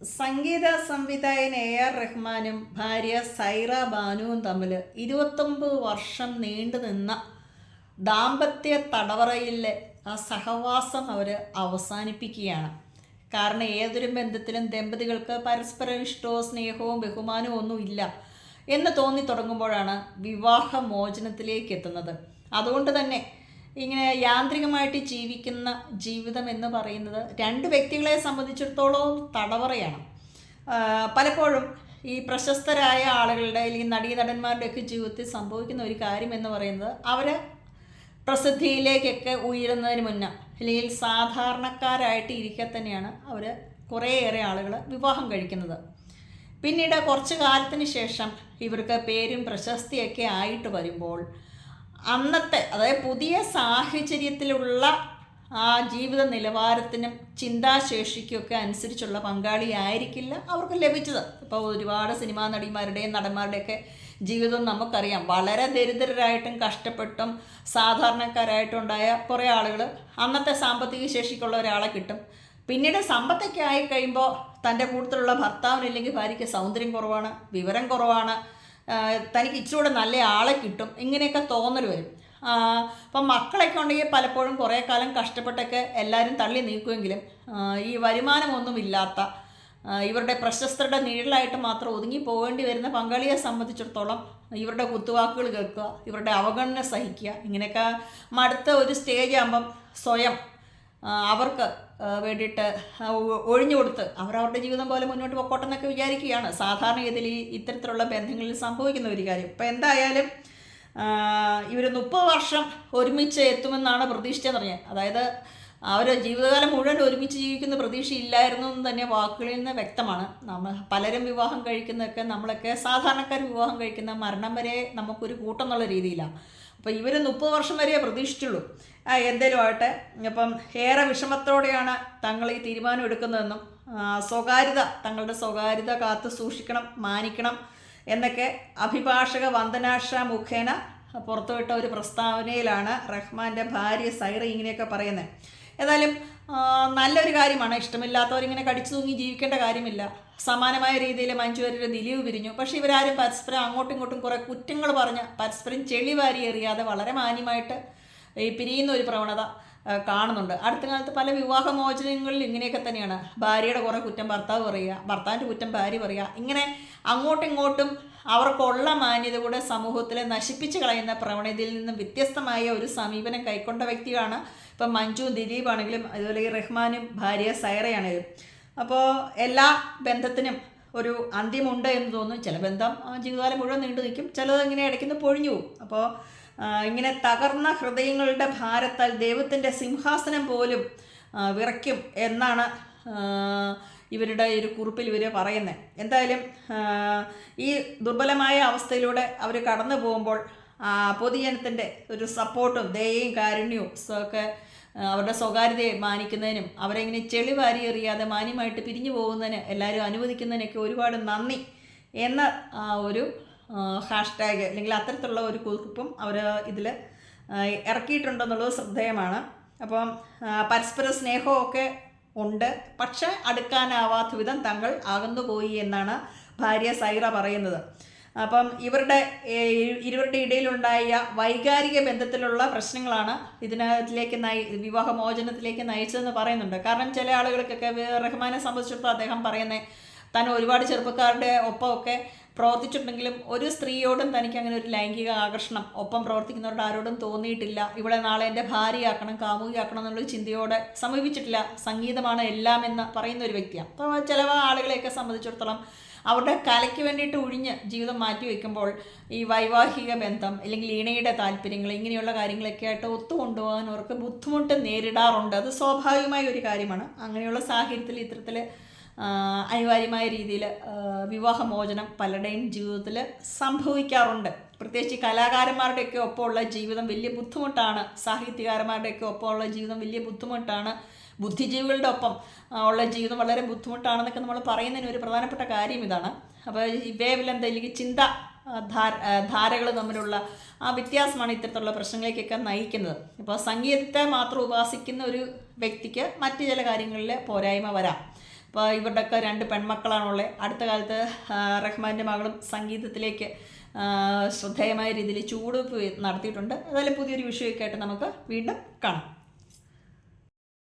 സംഗീത സംവിധായകൻ A R റഹ്മാനും ഭാര്യ സൈറ ബാനുവും തമ്മിൽ ഇരുപത്തൊമ്പത് വർഷം നീണ്ടു നിന്ന ദാമ്പത്യ തടവറയിലെ ആ സഹവാസം അവർ അവസാനിപ്പിക്കുകയാണ്. കാരണം ഏതൊരു ബന്ധത്തിലും ദമ്പതികൾക്ക് പരസ്പരം ഇഷ്ടവും സ്നേഹവും ബഹുമാനവും ഒന്നുമില്ല എന്ന് തോന്നി തുടങ്ങുമ്പോഴാണ് വിവാഹ മോചനത്തിലേക്ക് എത്തുന്നത്. അതുകൊണ്ട് തന്നെ ഇങ്ങനെ യാന്ത്രികമായിട്ട് ജീവിക്കുന്ന ജീവിതം എന്ന് പറയുന്നത് രണ്ട് വ്യക്തികളെ സംബന്ധിച്ചിടത്തോളം തടവറയാണ്. പലപ്പോഴും ഈ പ്രശസ്തരായ ആളുകളുടെ അല്ലെങ്കിൽ നടീനടന്മാരുടെയൊക്കെ ജീവിതത്തിൽ സംഭവിക്കുന്ന ഒരു കാര്യം എന്ന് പറയുന്നത് അവർ പ്രസിദ്ധിയിലേക്കൊക്കെ ഉയരുന്നതിന് മുന്നേ അല്ലെങ്കിൽ സാധാരണക്കാരായിട്ട് ഇരിക്കെ തന്നെയാണ് അവർ കുറേയേറെ ആളുകൾ വിവാഹം കഴിക്കുന്നത്. പിന്നീട് കുറച്ച് കാലത്തിന് ശേഷം ഇവർക്ക് പേരും പ്രശസ്തിയൊക്കെ ആയിട്ട് വരുമ്പോൾ അന്നത്തെ അതായത് പുതിയ സാഹചര്യത്തിലുള്ള ആ ജീവിത നിലവാരത്തിനും ചിന്താശേഷിക്കൊക്കെ അനുസരിച്ചുള്ള പങ്കാളിയായിരിക്കില്ല അവർക്ക് ലഭിച്ചത്. ഇപ്പോൾ ഒരുപാട് സിനിമാ നടിമാരുടെയും നടന്മാരുടെയൊക്കെ ജീവിതം നമുക്കറിയാം. വളരെ ദരിദ്രരായിട്ടും കഷ്ടപ്പെട്ടും സാധാരണക്കാരായിട്ടുണ്ടായ കുറേ ആളുകൾ അന്നത്തെ സാമ്പത്തിക ശേഷിക്കുള്ള ഒരാളെ കിട്ടും. പിന്നീട് സമ്പത്തൊക്കെ ആയി കഴിയുമ്പോൾ തന്റെ കൂട്ടത്തിലുള്ള ഭർത്താവിനില്ലെങ്കിൽ ഭാര്യയ്ക്ക് സൗന്ദര്യം കുറവാണ് വിവരം കുറവാണ് തനിക്ക് ഇച്ചിരൂടെ നല്ല ആളെ കിട്ടും. ഇങ്ങനെയൊക്കെ തോന്നൽ വരും. അപ്പം മക്കളൊക്കെ ഉണ്ടെങ്കിൽ പലപ്പോഴും കുറേ കാലം കഷ്ടപ്പെട്ടൊക്കെ എല്ലാവരും തള്ളി നീക്കുമെങ്കിലും ഈ വരുമാനമൊന്നുമില്ലാത്ത ഇവരുടെ പ്രശസ്തരുടെ നിഴലായിട്ട് മാത്രം ഒതുങ്ങി പോകേണ്ടി വരുന്ന പങ്കാളിയെ സംബന്ധിച്ചിടത്തോളം ഇവരുടെ കുത്തുവാക്കുകൾ കേൾക്കുക ഇവരുടെ അവഗണന സഹിക്കുക ഇങ്ങനെയൊക്കെ മടുത്ത ഒരു സ്റ്റേജ് ആകുമ്പം സ്വയം അവർക്ക് വേണ്ടിയിട്ട് ഒഴിഞ്ഞു കൊടുത്ത് അവരവരുടെ ജീവിതം പോലെ മുന്നോട്ട് പൊക്കോട്ടെന്നൊക്കെ വിചാരിക്കുകയാണ്. സാധാരണഗതിയിൽ ഈ ഇത്തരത്തിലുള്ള ബന്ധങ്ങളിൽ സംഭവിക്കുന്ന ഒരു കാര്യം. ഇപ്പം എന്തായാലും ഇവർ മുപ്പത് വർഷം ഒരുമിച്ച് എത്തുമെന്നാണ് പ്രതീക്ഷിച്ചതെന്ന് പറഞ്ഞത് അതായത് അവർ ജീവിതകാലം മുഴുവൻ ഒരുമിച്ച് ജീവിക്കുന്ന പ്രതീക്ഷയില്ലായിരുന്നു എന്ന് തന്നെ വാക്കുകളിൽ നിന്ന് വ്യക്തമാണ്. നമ്മൾ പലരും വിവാഹം കഴിക്കുന്നതൊക്കെ നമ്മളൊക്കെ സാധാരണക്കാർ വിവാഹം കഴിക്കുന്ന മരണം വരെ നമുക്കൊരു കൂട്ടം എന്നുള്ള രീതിയിലാണ്. അപ്പോൾ ഇവർ മുപ്പത് വർഷം വരെ പ്രതീക്ഷിച്ചുള്ളൂ എന്തേലും ആവട്ടെ. അപ്പം ഏറെ വിഷമത്തോടെയാണ് തങ്ങൾ ഈ തീരുമാനം എടുക്കുന്നതെന്നും സ്വകാര്യത തങ്ങളുടെ സ്വകാര്യത കാത്തു സൂക്ഷിക്കണം മാനിക്കണം എന്നൊക്കെ അഭിഭാഷക വന്ദനാഷ മുഖേന പുറത്തുവിട്ട ഒരു പ്രസ്താവനയിലാണ് റഹ്മാന്റെ ഭാര്യ സൈറ ഇങ്ങനെയൊക്കെ പറയുന്നത്. ഏതായാലും നല്ലൊരു കാര്യമാണ്. ഇഷ്ടമില്ലാത്തവരിങ്ങനെ കടിച്ചു തൂങ്ങി ജീവിക്കേണ്ട കാര്യമില്ല. സമാനമായ രീതിയിൽ മഞ്ജുവരുടെ നിലിവ് പിരിഞ്ഞു പക്ഷേ ഇവരാരും പരസ്പരം അങ്ങോട്ടും ഇങ്ങോട്ടും കുറേ കുറ്റങ്ങൾ പറഞ്ഞ് പരസ്പരം ചെളി വാരി എറിയാതെ വളരെ മാന്യമായിട്ട് ഈ പിരിയുന്ന ഒരു പ്രവണത കാണുന്നുണ്ട്. അടുത്ത കാലത്ത് പല വിവാഹമോചനങ്ങളിൽ ഇങ്ങനെയൊക്കെ തന്നെയാണ്. ഭാര്യയുടെ കുറേ കുറ്റം ഭർത്താവ് പറയുക ഭർത്താവിന്റെ കുറ്റം ഭാര്യ പറയുക. ഇങ്ങനെ അങ്ങോട്ടും ഇങ്ങോട്ടും അവർക്കുള്ള മാന്യത കൂടെ സമൂഹത്തിലെ നശിപ്പിച്ച് കളയുന്ന പ്രവണതയിൽ നിന്നും വ്യത്യസ്തമായ ഒരു സമീപനം കൈക്കൊണ്ട വ്യക്തിയാണ് ഇപ്പം മഞ്ജു ദിലീപ് ആണെങ്കിലും അതുപോലെ റഹ്മാനും ഭാര്യ സൈറയാണെങ്കിലും. അപ്പോൾ എല്ലാ ബന്ധത്തിനും ഒരു അന്ത്യമുണ്ട് എന്ന് തോന്നുന്നു. ചില ബന്ധം ജീവിതകാലം മുഴുവൻ നീണ്ടു നിൽക്കും ചിലത് ഇങ്ങനെ ഇടയ്ക്കുന്ന് പൊഴിഞ്ഞു പോകും. അപ്പോൾ ഇങ്ങനെ തകർന്ന ഹൃദയങ്ങളുടെ ഭാരത്താൽ ദൈവത്തിന്റെ സിംഹാസനം പോലും വിറയ്ക്കും എന്നാണ് ഇവരുടെ ഒരു കുറിപ്പിൽ ഇവർ പറയുന്നത് എന്തായാലും ഈ ദുർബലമായ അവസ്ഥയിലൂടെ അവർ കടന്നു പോകുമ്പോൾ പൊതുജനത്തിന്റെ ഒരു സപ്പോർട്ടും ദയയും കാരുണ്യവും ഒക്കെ അവരുടെ സ്വകാര്യതയെ മാനിക്കുന്നതിനും അവരെ ഇങ്ങനെ ചെളി വാരി എറിയാതെ മാന്യമായിട്ട് പിരിഞ്ഞു പോകുന്നതിന് എല്ലാവരും അനുവദിക്കുന്നതിനൊക്കെ ഒരുപാട് നന്ദി എന്ന ഒരു ഹാഷ്ടാഗ് അല്ലെങ്കിൽ അത്തരത്തിലുള്ള ഒരു കുറിപ്പും അവർ ഇതിൽ ഇറക്കിയിട്ടുണ്ടെന്നുള്ളത് ശ്രദ്ധേയമാണ്. അപ്പം പരസ്പര സ്നേഹമൊക്കെ ഉണ്ട്. പക്ഷെ അടുക്കാനാവാത്ത വിധം തങ്ങൾ അകന്നുപോയി എന്നാണ് ഭാര്യ സൈറ പറയുന്നത്. അപ്പം ഇവരുടെ ഇരുവരുടെ ഇടയിലുണ്ടായ വൈകാരിക ബന്ധത്തിലുള്ള പ്രശ്നങ്ങളാണ് ഇതിനകത്തിലേക്ക് നയി വിവാഹമോചനത്തിലേക്ക് നയിച്ചതെന്ന് പറയുന്നുണ്ട്. കാരണം ചില ആളുകൾക്കൊക്കെ റഹ്മാനെ സംബന്ധിച്ചിടത്തോളം അദ്ദേഹം പറയുന്നത് താൻ ഒരുപാട് ചെറുപ്പക്കാരുടെ ഒപ്പമൊക്കെ പ്രവർത്തിച്ചിട്ടുണ്ടെങ്കിലും ഒരു സ്ത്രീയോടും തനിക്ക് അങ്ങനെ ഒരു ലൈംഗിക ആകർഷണം ഒപ്പം പ്രവർത്തിക്കുന്നവരോട് ആരോടും തോന്നിയിട്ടില്ല. ഇവിടെ നാളെ എന്റെ ഭാര്യയാക്കണം കാമുകിയാക്കണം എന്നുള്ള ചിന്തയോടെ സമീപിച്ചിട്ടില്ല. സംഗീതമാണ് എല്ലാം എന്ന് പറയുന്ന ഒരു വ്യക്തിയാണ്. അപ്പോൾ ചില ആളുകളെയൊക്കെ സംബന്ധിച്ചിടത്തോളം അവരുടെ കലയ്ക്ക് വേണ്ടിയിട്ട് ഒഴിഞ്ഞ് ജീവിതം മാറ്റി വയ്ക്കുമ്പോൾ ഈ വൈവാഹിക ബന്ധം അല്ലെങ്കിൽ ഇണയുടെ താല്പര്യങ്ങൾ ഇങ്ങനെയുള്ള കാര്യങ്ങളൊക്കെ ആയിട്ട് ഒത്തുകൊണ്ടുപോകാൻ അവർക്ക് ബുദ്ധിമുട്ട് നേരിടാറുണ്ട്. അത് സ്വാഭാവികമായ ഒരു കാര്യമാണ്. അങ്ങനെയുള്ള സാഹചര്യത്തിൽ ഇത്തരത്തിൽ അനിവാര്യമായ രീതിയിൽ വിവാഹമോചനം പലരുടെയും ജീവിതത്തിൽ സംഭവിക്കാറുണ്ട്. പ്രത്യേകിച്ച് കലാകാരന്മാരുടെയൊക്കെ ഒപ്പമുള്ള ജീവിതം വലിയ ബുദ്ധിമുട്ടാണ്. സാഹിത്യകാരന്മാരുടെയൊക്കെ ഒപ്പമുള്ള ജീവിതം വലിയ ബുദ്ധിമുട്ടാണ്. ബുദ്ധിജീവികളുടെ ഒപ്പം ഉള്ള ജീവിതം വളരെ ബുദ്ധിമുട്ടാണെന്നൊക്കെ നമ്മൾ പറയുന്നതിന് ഒരു പ്രധാനപ്പെട്ട കാര്യം ഇതാണ്. അപ്പോൾ ഈ വേവലെന്ത് അല്ലെങ്കിൽ ചിന്ത ധാരകൾ തമ്മിലുള്ള ആ വ്യത്യാസമാണ് ഇത്തരത്തിലുള്ള പ്രശ്നങ്ങളിലേക്കൊക്കെ നയിക്കുന്നത്. ഇപ്പോൾ സംഗീതത്തെ മാത്രം ഉപാസിക്കുന്ന ഒരു വ്യക്തിക്ക് മറ്റു ചില കാര്യങ്ങളിൽ പോരായ്മ വരാം. അപ്പോൾ ഇവരുടെയൊക്കെ രണ്ട് പെൺമക്കളാണുള്ളത് അടുത്ത കാലത്ത് റഹ്മാന്റെ മകളും സംഗീതത്തിലേക്ക് ശ്രദ്ധേയമായ രീതിയിൽ ചൂടുവെപ്പ് നടത്തിയിട്ടുണ്ട്. അതായത് പുതിയൊരു വിഷയമൊക്കെ ആയിട്ട് നമുക്ക് വീണ്ടും കാണാം.